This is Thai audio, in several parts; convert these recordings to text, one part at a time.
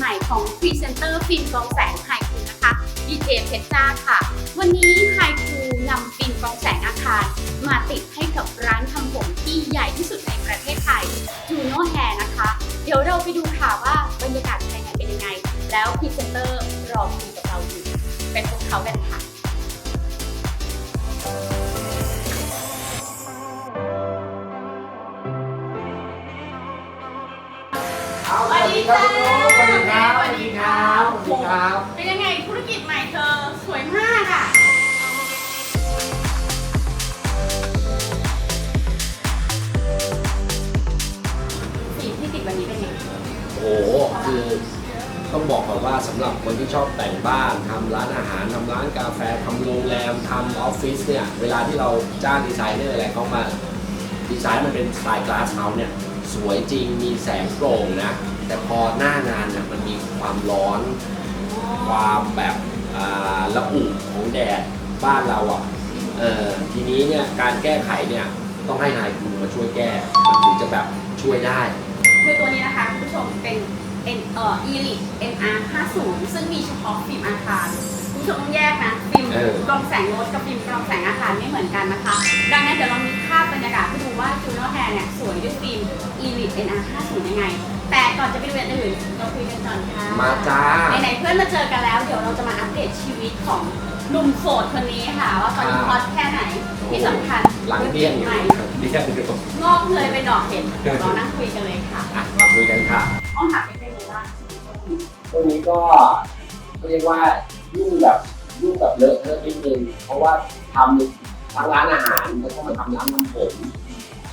ใหม่ของพรีเซนเตอร์ฟิล์มกองแสงไฮคูนะคะดีเจเพชรจ้าค่ะ วันนี้ไฮคูนำฟิล์มกองแสงอาคารมาติดให้กับร้านทำผมที่ใหญ่ที่สุดในประเทศไทยจูโน่แฮนะคะ เดี๋ยวเราไปดูค่ะว่าบรรยากาศภายในเป็นยังไง แล้วพรีเซนเตอร์รอคุยกับเราอยู่เป็นพวกเขากันค่ะ ดีครับสวัสดีครับสวัสดีครับสวัสดีครับเป็นยังไงธุรกิจใหม่เธอสวยมากอะสีที่ติดวันนี้เป็นยังไงโอ้โหคือต้องบอกก่อนว่าสำหรับคนที่ชอบแต่งบ้านทำร้านอาหารทำร้านกาแฟทำโรงแรมทำออฟฟิศเนี่ยเวลาที่เราจ้างดีไซเนอร์อะไรเข้ามาดีไซน์มันเป็นสไตล์กลาสเฮาส์เนี่ยสวยจริงมีแสงโปร่งนะ แต่พอหน้างานเนี่ยมันมีความร้อน ความแบบอ่าละอุของแดดบ้านเราอะเออทีนี้เนี่ยการแก้ไขเนี่ยต้องให้นายครูมาช่วยแก้มันถึงจะแบบช่วยได้ คือตัวนี้นะคะคุณผู้ชมเป็น N เอ่อ Elite NR 50ซึ่งมีเฉพาะฟิล์มอาคารคุณผู้ชมต้องแยกนะฟิล์มเออ กรองแสงรถกับฟิล์มกรองแสงอาคารไม่เหมือนกันนะคะ ดังนั้นเดี๋ยวเรามีภาพบรรยากาศให้ดูว่าจูโน่แฮร์เนี่ยสวยด้วยฟิล์ม Elite NR 50ยังไง แต่ก่อนจะไปดูอย่างอื่นเราคุยกันก่อนค่ะมาจ้า ไหนๆเพื่อนมาเจอกันแล้ว เดี๋ยวเราจะมาอัปเดตชีวิตของหนุ่มโสดคนนี้ค่ะ ว่าตอนนี้ครับฮอตแค่ไหนที่สำคัญหลังเที่ยงอยู่ใหม่เที่ยงอยู่งอกเลยเป็นดอกเห็ดเดี๋ยวเรานั่งคุยกันเลยค่ะอะมาคุยกันค่ะต้องถามเป็นยังไงบ้างตรงนี้ก็เรียกว่ายุ่งแบบยุ่งแบบเลอะเทอะนิดนึงเพราะว่าทำทั้งร้านอาหารแล้วก็มาทำร้านน้ำผม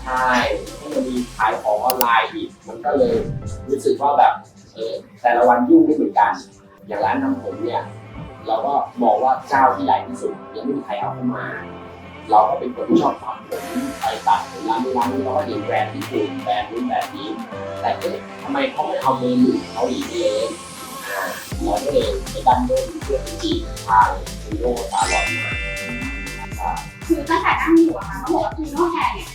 ใช่แล้วก็มีขายของออนไลน์อีกมันก็เลยรู้สึกว่าแบบเออแต่ละวันยุ่งไม่เหมือนกัน อย่างร้านน้ำผมเนี่ยเราก็มองว่าเจ้าที่ใหญ่ที่สุดยังไม่มีใครเอาเข้ามา เราก็เป็นคนที่ชอบทำผมไปตัดผมร้านนี้ร้านนี้เราก็เห็นแบรนด์ที่ถูกแบรนด์นู้นแบรนด์นี้ แต่เอ๊ะทำไมเขาไม่เอาเมนูของเขาอีกเองอ่าเราก็เลยไปดันโน้นเพื่อไปจีบทางซูโร่ซาลอนมาอ่าคือตั้งแต่นั่งอยู่อะค่ะเขาบอกว่าจูโน่แฮร์เนี่ย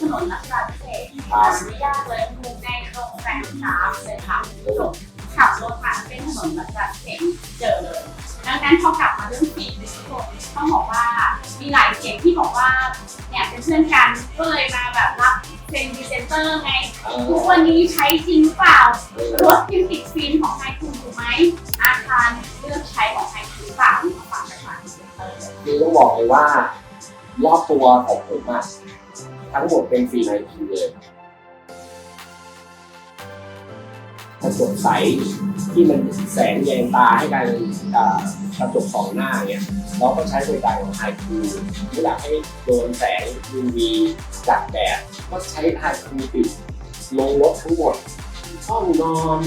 ถนนรัชดาพิเศษกหาไม่ยากเลยอยู่ในโรงแรมน้ำเลยค่ะขับรถมาเป็นถนนรัชดาพิเศษเจอเลยดังนั้นพอกลับมาเรื่องฟิล์มดิสโกต้องบอกว่ามีหลายเสียงที่บอกว่าเนี่ยเป็นเพื่อนกันก็เลยมาแบบรับเป็นพรีเซนเตอร์ไงทุกวันนี้ใช้จริงเปล่ารถยังติดฟิลของไฮคูถูกไหมอาคารเลือกใช้ของไฮคูหรือเปล่าที่มาฝากประชาชนคือต้องบอกเลยว่ารอบตัวของผมอะ ทั้งหมดเป็นฟรีไนทีเลยกระจกใสที่มันแสงแยงตาให้กายเป็นอ่ากระจกสองหน้าเนี่ยเราก็ใช้บริการของไฮคูไม่อยากให้โดนแสง UV จากแดดก็ใช้ไฮคูปิดลงรถทั้งหมดห้องนอน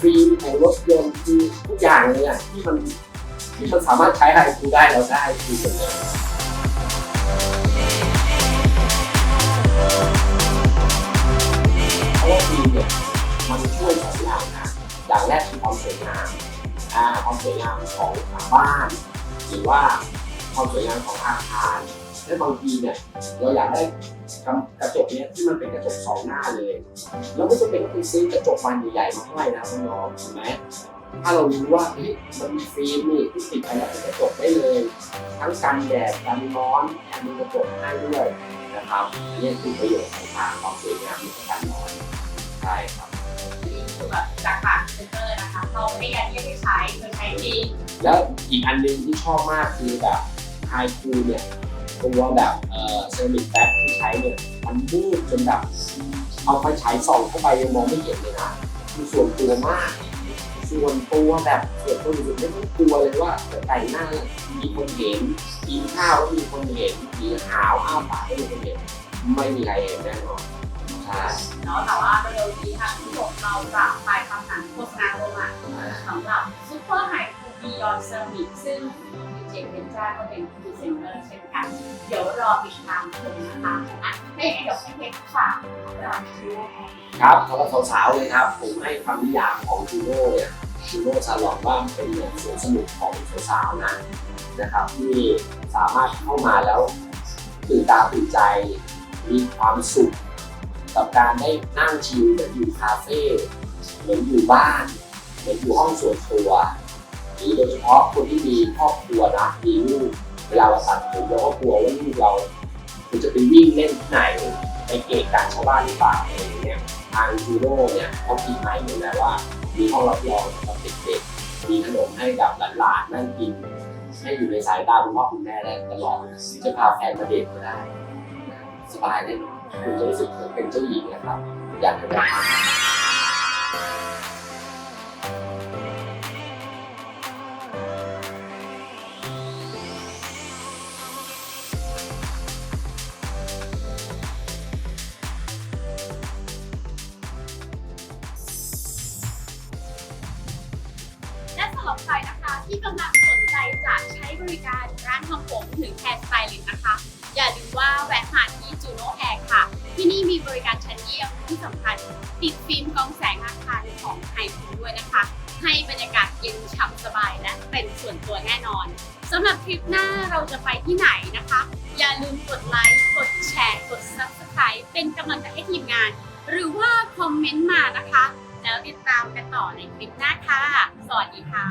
ฟิล์มของรถยนต์คือทุกอย่างเลยอะที่มันที่มันสามารถใช้ไฮคูได้เราได้คือหมดเลย เพราะว่าฟิล์มเนี่ยมันช่วยสองอย่างนะอย่างแรกคือความสวยงามอ่าความสวยงามของบ้าน หรือว่าความสวยงามของอาคารและบางทีเนี่ยเราอยากได้กระจกเนี้ยที่มันเป็นกระจกสองหน้าเลยเราไม่จำเป็นต้องซื้อกระจกบานใหญ่ๆมาให้นะน้องๆถูกไหมถ้าเรารู้ว่าเฮ้ยมันมีฟิล์มนี่ที่ติดไปแล้วเป็นกระจกได้เลย ทั้งกันแดดกันร้อนแถมมีกระจกให้ด้วยนะครับนี่คือประโยชน์ของทางความสวยงามของการนอน ใช่ครับนี่คือแบบจากปากพรีเซนเตอร์นะคะ เราไม่ยัดเยียดให้ใช้เคยใช้จริงแล้วอีกอันหนึงที่ชอบมากคือแบบไฮคูเนี่ยตัวแบบเอ่อเซรามิกแบ็คที่ใช้เนี่ยมันมืดจนแบบเอาไฟฉายส่องเข้าไปยังมองไม่เห็นเลยนะคือส่วนตัวมาก ส่วนตัวแบบส่วนตัวสุดๆไม่ต้องกลัวเลยว่าจะแต่งหน้าแล้วมีคนเห็นกินข้าวแล้วมีคนเห็นมีหาวอ้าปากแล้วมีคนเห็นไม่มีใครเห็นแน่นอนใช่ เนาะแต่ว่าเร็วๆนี้ทางผู้ชมเราจะไปทำหนังโฆษณาลงมาสำหรับซูเปอร์ไฮคูบียอนเซอร์มิซึ่งดีเจเพนจ้าก็เป็นพรีเซนเตอร์เช่นกัน เดี๋ยวรอติดตามชมนะคะอะถ้าอย่างนั้นเดี๋ยวให้เพชรฝากร้านดูแลครับสำหรับสาวๆเลยครับ ผมให้คำนิยามของจูโน่เนี่ยจูโน่ซาลอนว่าเป็นเหมือนสวนสนุกของสาวๆนะนะครับ ที่สามารถเข้ามาแล้วตื่นตาตื่นใจมีความสุข กับการได้นั่งชิลหมืออยู่คาเฟ่หมืออยู่บ้านหมืออยู่ห้องส่วนตัวหรือโดยเฉพาะคนที่มีครอบครัวนะมีลูกเวลาเราตัดผมเราก็กลัวว่าลูกเราคุณจะไปวิ่งเล่นที่ไหนไปเกะกะชาวบ้านหรือเปล่าอะไรอย่างเงี้ยทางจูโน่เนี่ยเขาคิดใหม่เลยนะว่า มีห้องรับรองสำหรับเด็กๆมีขนมให้กับหลานๆนั่งกินให้อยู่ในสายตาคุณพ่อคุณแม่ได้ตลอดจะพาแฟนมาเดทก็ได้ สบายแน่นอน คุณจะรู้สึกเหมือนเป็นเจ้าหญิงนะครับ อยากจะได้และสำหรับใครนะคะที่กำลังสนใจจะใช้บริการร้านทำผมถึงแฮร์สไตลิสต์นะคะ หน้าเราจะไปที่ไหนนะคะ อย่าลืมกดไลค์ กดแชร์ กด Subscribe เป็นกำลังใจให้ทีมงาน หรือว่าคอมเมนต์มานะคะ แล้วติดตามกันต่อในคลิปหน้าค่ะ สวัสดีค่ะ